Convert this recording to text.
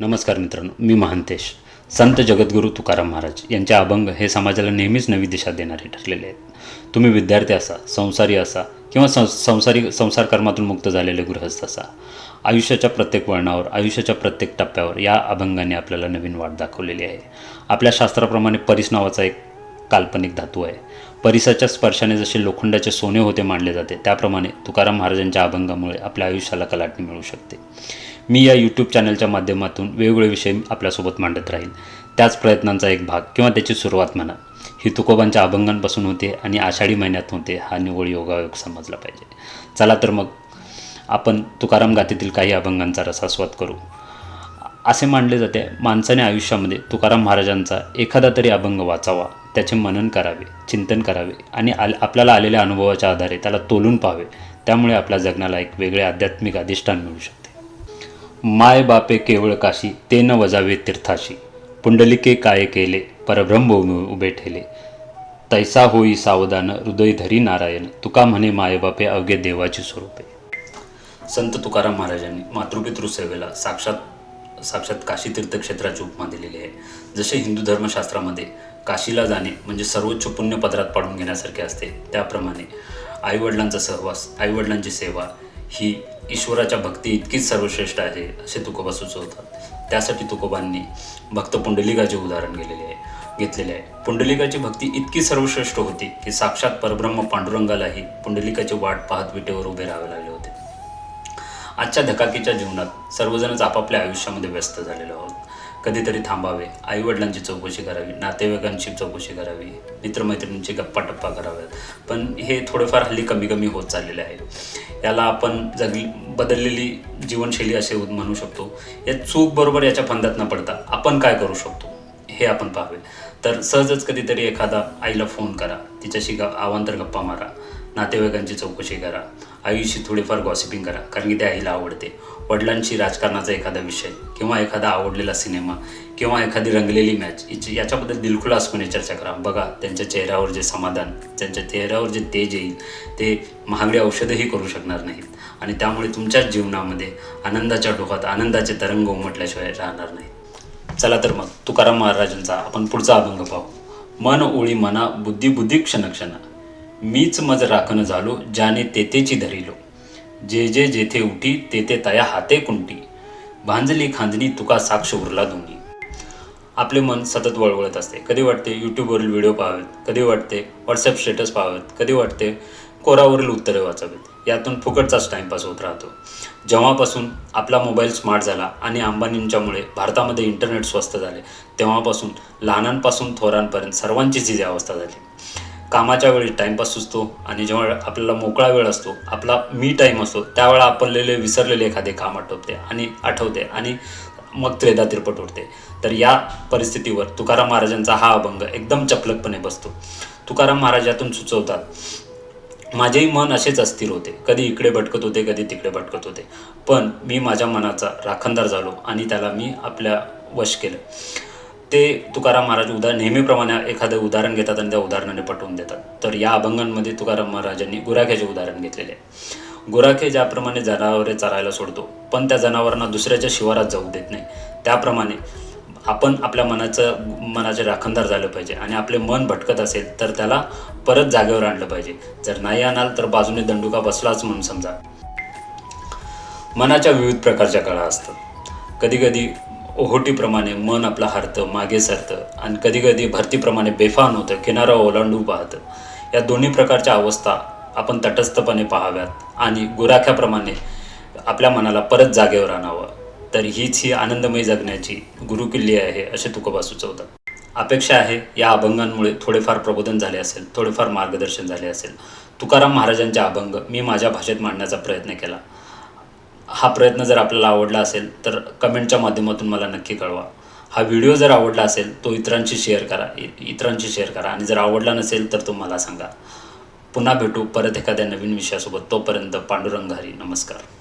नमस्कार मित्रांनो मी महांतेश संत जगद्गुरू तुकाराम महाराज यांचे अभंग हे समाजाला नेहमीच नवी दिशा देणारे ठरलेले आहेत. तुम्ही विद्यार्थी असा संसारी असा किंवा सं संसारी संसार कर्मातून मुक्त झालेले गृहस्थ असा. आयुष्याच्या प्रत्येक वळणावर आयुष्याच्या प्रत्येक टप्प्यावर या अभंगाने आपल्याला नवीन वाट दाखवलेली आहे. आपल्या शास्त्राप्रमाणे परिस नावाचा एक काल्पनिक धातू आहे. परिसराच्या स्पर्शाने जसे लोखंडाचे सोने होते मानले जाते त्याप्रमाणे तुकाराम महाराजांच्या अभंगामुळे आपल्या आयुष्याला कलाटणी मिळू शकते. मी या यूट्यूब चॅनलच्या माध्यमातून वेगवेगळे विषय आपल्यासोबत मांडत राहील. त्याच प्रयत्नांचा एक भाग किंवा त्याची सुरुवात म्हणा. ही तुकोबांच्या अभंगांपासून होते आणि आषाढी महिन्यात होते हा निवळ योगायोग समजला पाहिजे. चला तर मग आपण तुकाराम गातीतील काही अभंगांचा रसास्वाद करू. असे मानले जाते माणसाने आयुष्यामध्ये तुकाराम महाराजांचा एखादा तरी अभंग वाचावा. त्याचे मनन करावे चिंतन करावे आणि आल आपल्याला आलेल्या अनुभवाच्या आधारे त्याला तोलून पाहावे. त्यामुळे आपल्या जगण्याला एक वेगळे आध्यात्मिक अधिष्ठान मिळू शकते. माय बापे केवळ काशी ते न वजावे तीर्थाशी. पुंडलिके काय केले परब्रह्म उभे- उभे ठेले. तैसा होई सावधान हृदय धरी नारायण तुका म्हणे मायबापे अवघे देवाची स्वरूपे. संत तुकाराम महाराजांनी मातृपितृसेवेला साक्षात साक्षात काशी तीर्थक्षेत्राची उपमा दिलेली आहे. जसे हिंदू धर्मशास्त्रामध्ये काशीला जाणे म्हणजे सर्वोच्च पुण्यपदरात पाडून घेण्यासारखे असते त्याप्रमाणे आईवडिलांचा सहवास आईवडिलांची सेवा ही ईश्वराच्या भक्ती इतकीच सर्वश्रेष्ठ आहे असे तुकोबा सुचवतात. त्यासाठी तुकोबांनी भक्त पुंडलिकाचे उदाहरण गेलेले आहे घेतलेले आहे. पुंडलिकाची भक्ती इतकी सर्वश्रेष्ठ होती की साक्षात परब्रह्म पांडुरंगालाही पुंडलिकाची वाट पाहत विटेवर उभे राहावे लागले होते. आजच्या धकाकीच्या जीवनात सर्वजणच आपापल्या आयुष्यामध्ये व्यस्त झालेलो आहोत. कधीतरी थांबावे आईवडिलांची चौकशी करावी नातेवाईकांची चौकशी करावी मित्रमैत्रिणींची गप्पा टप्पा कराव्यात. पण हे थोडेफार हल्ली कमी कमी होत चाललेले आहे याला आपण जगली बदललेली जीवनशैली असे म्हणू शकतो या चूक बरोबर याच्या फंदात न पडता आपण काय करू शकतो हे आपण पाहावे. तर सहजच कधीतरी एखादा आईला फोन करा तिच्याशी ग आवांतर गप्पा मारा. नातेवाईकांची चौकशी करा. आईशी थोडीफार गॉसिपिंग करा कारण की त्या आईला आवडते. वडिलांशी राजकारणाचा एखादा विषय किंवा एखादा आवडलेला सिनेमा किंवा एखादी रंगलेली मॅच हिची याच्याबद्दल दिलखुलासपणे चर्चा करा. बघा त्यांच्या चेहऱ्यावर जे समाधान त्यांच्या चेहऱ्यावर जे तेज येईल ते महागडी औषधंही करू शकणार नाहीत. आणि त्यामुळे तुमच्याच जीवनामध्ये आनंदाच्या डोहात आनंदाचे तरंग उमटल्याशिवाय राहणार नाही चला तर मग तुकाराम महाराजांचा आपण पुढचा अभंग पाहू. मन ओळी मना बुद्धी बुद्धी क्षण क्षण. मीच मज राखण झालो ज्याने तेतेची धरिलो. जे जे जेथे उठी तेथे तया हाते कुंटी. भांजली खांजणी तुका साक्ष उरला दोन्ही. आपले मन सतत वळवळत असते. कधी वाटते यूट्यूबवरील व्हिडिओ पाहावेत? कधी वाटते व्हॉट्सअप स्टेटस पाहावेत? कधी वाटते कोरावरील उत्तरे वाचावेत? यातून फुकटचाच टाईमपास होत राहतो. जेव्हापासून आपला मोबाईल स्मार्ट झाला आणि अंबानींच्यामुळे भारतामध्ये इंटरनेट स्वस्त झाले तेव्हापासून लहानांपासून थोरांपर्यंत सर्वांचीच ही अवस्था झाली. कामाच्या वेळी टाईमपास सुचतो आणि जेव्हा आपल्याला मोकळा वेळ असतो आपला मी टाईम असतो त्यावेळा आपण लिहिले विसरलेले एखादे काम आठवते आणि आठवते आणि मग त्रेदा तिरपट उठते. तर या परिस्थितीवर तुकाराम महाराजांचा हा अभंग एकदम चपलकपणे बसतो. तुकाराम महाराज यातून सुचवतात माझेही मन असेच अस्थिर होते. कधी इकडे भटकत होते कधी तिकडे भटकत होते. पण मी माझ्या मनाचा राखणदार झालो आणि त्याला मी आपल्या वश केलं. ते तुकाराम महाराज उदा नेहमीप्रमाणे एखादं उदाहरण घेतात आणि त्या उदाहरणाने पटवून देतात. तर या अभंगांमध्ये तुकाराम महाराजांनी गुराख्याचे उदाहरण घेतलेले आहे. गुराखे ज्याप्रमाणे जनावरे चरायला सोडतो पण त्या जनावरांना दुसऱ्याच्या शिवारात जाऊ देत नाही. त्याप्रमाणे आपण आपल्या मनाचं मनाचे राखणदार झालं पाहिजे आणि आपले मन भटकत असेल तर त्याला परत जागेवर आणलं पाहिजे. जर नाही आणाल तर बाजूने दंडुका बसलाच म्हणून समजा. मनाच्या विविध प्रकारच्या कळा असतात. कधीकधी ओहोटीप्रमाणे मन आपलं हरतं मागे सरतं आणि कधीकधी भरतीप्रमाणे बेफान होतं किनारा ओलांडू पाहतं. या दोन्ही प्रकारच्या अवस्था आपण तटस्थपणे पाहाव्यात आणि गुराख्याप्रमाणे आपल्या मनाला परत जागेवर आणावं. तर हीच ही आनंदमयी जगण्याची गुरुकिल्ली आहे असे तुकोबा सुचवतात. अपेक्षा आहे या अभंगांमुळे थोडेफार प्रबोधन झाले असेल थोडेफार मार्गदर्शन झाले असेल. तुकाराम महाराजांचे अभंग मी माझ्या भाषेत मांडण्याचा प्रयत्न केला. हा प्रयत्न जर आपल्याला आवडला असेल तर कमेंटच्या माध्यमातून मला नक्की कळवा. हा व्हिडिओ जर आवडला असेल तो इतरांशी शेअर करा इ- इतरांशी शेअर करा. आणि जर आवडला नसेल तर तो मला सांगा. पुन्हा भेटू परत एखाद्या नवीन विषयासोबत. तोपर्यंत पांडुरंग हरी नमस्कार.